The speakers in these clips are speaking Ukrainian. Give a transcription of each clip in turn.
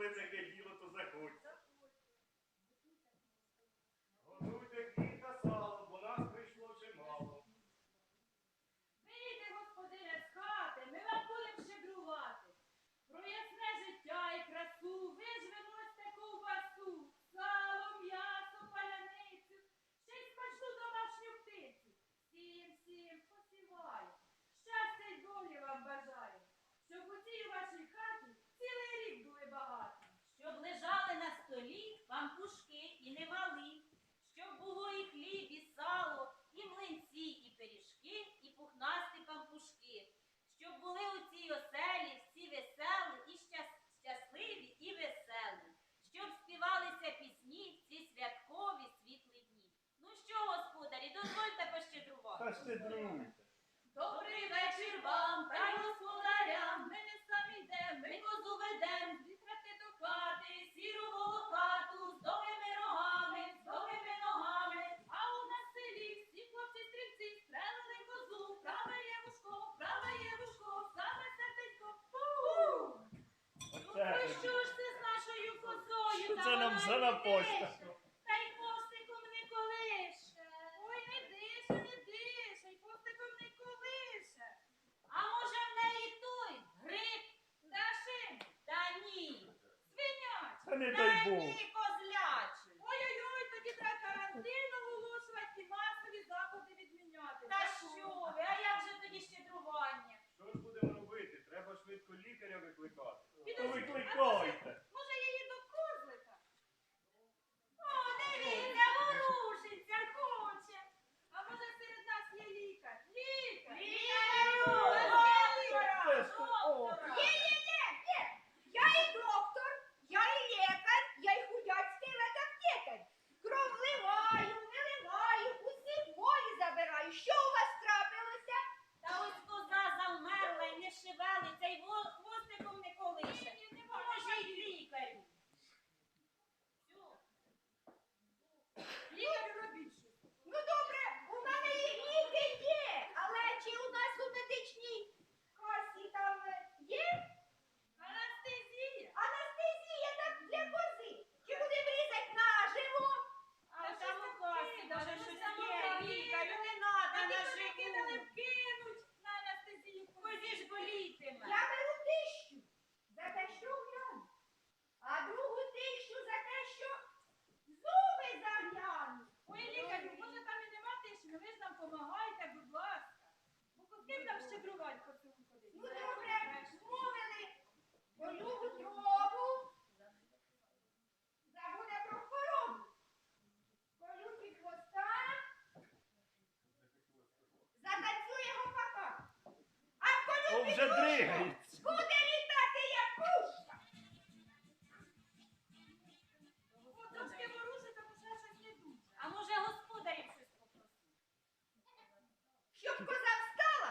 করে থাকে друг. Добрий вечір вам, та господарям. Ми не самі йдем, ми козу ведемо, Зітрати до хати, сіру волохату, з довгими рогами, з довгими ногами. А у нас в селі всі хлопці стрільці стрелили козу. Праве є вушко, праве є вушко, саме серденько. Ну, Оце. про що ж це з нашою козою? Що це нам вона за йде? 不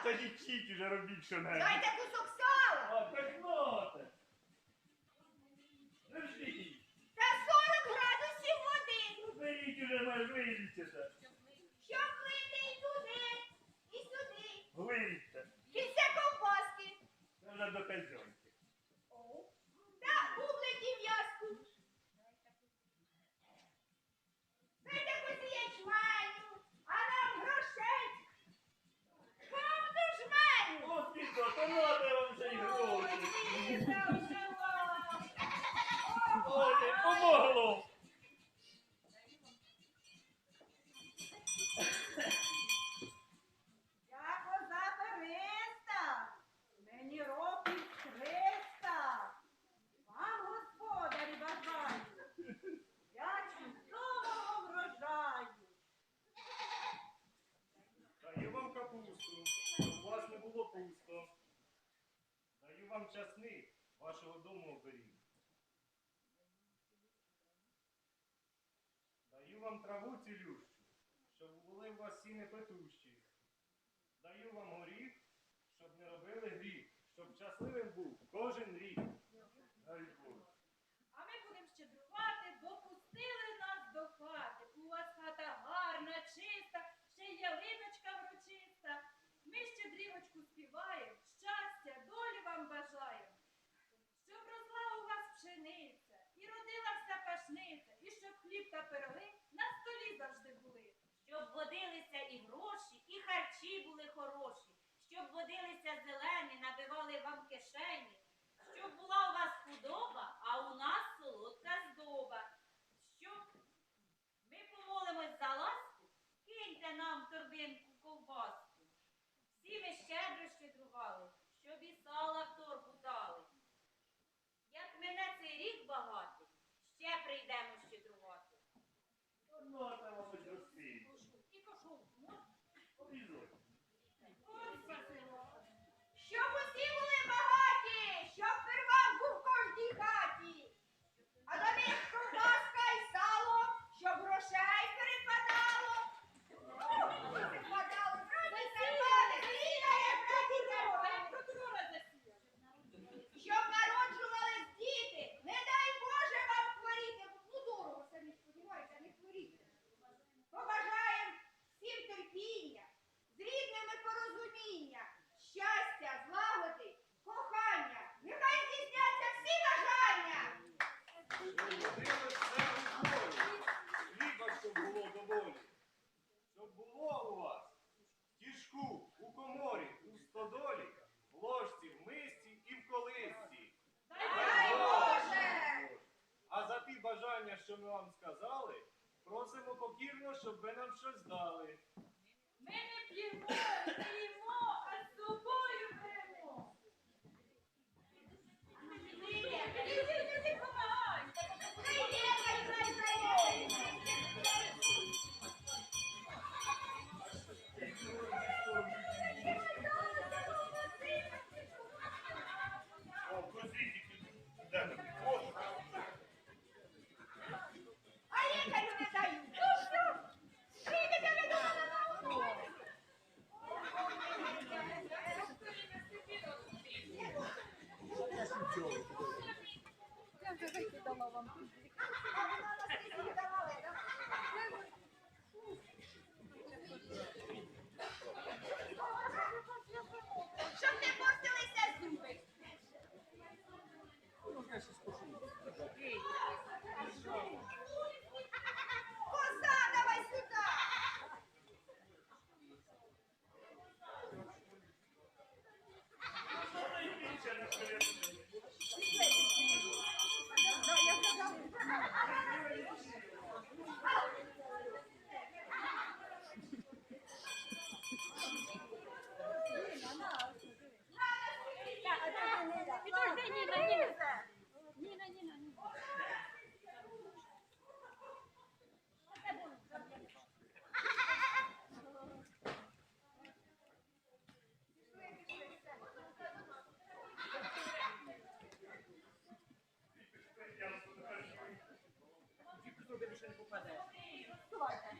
та лічіть уже робіть що. Дайте кусок сала! А, так ноте. Держіть. Та 40 градусів води! Ну, беріть уже, може, вилічите. Щоб плити і туди, і сюди. Вилічте. І все компости. Це вже до пенсіону. вам часни вашого дому оберіг. Даю вам траву цілющу, щоб були у вас сіни петущі. Даю вам горіх, щоб не робили гріх, щоб щасливим був кожен рік. щоб водилися і гроші, і харчі були хороші, щоб водилися зелені, набивали вам кишені, щоб була у вас. щоб ви нам щось дали. Ay, kita mamampi. туди більше не попаде. Давайте.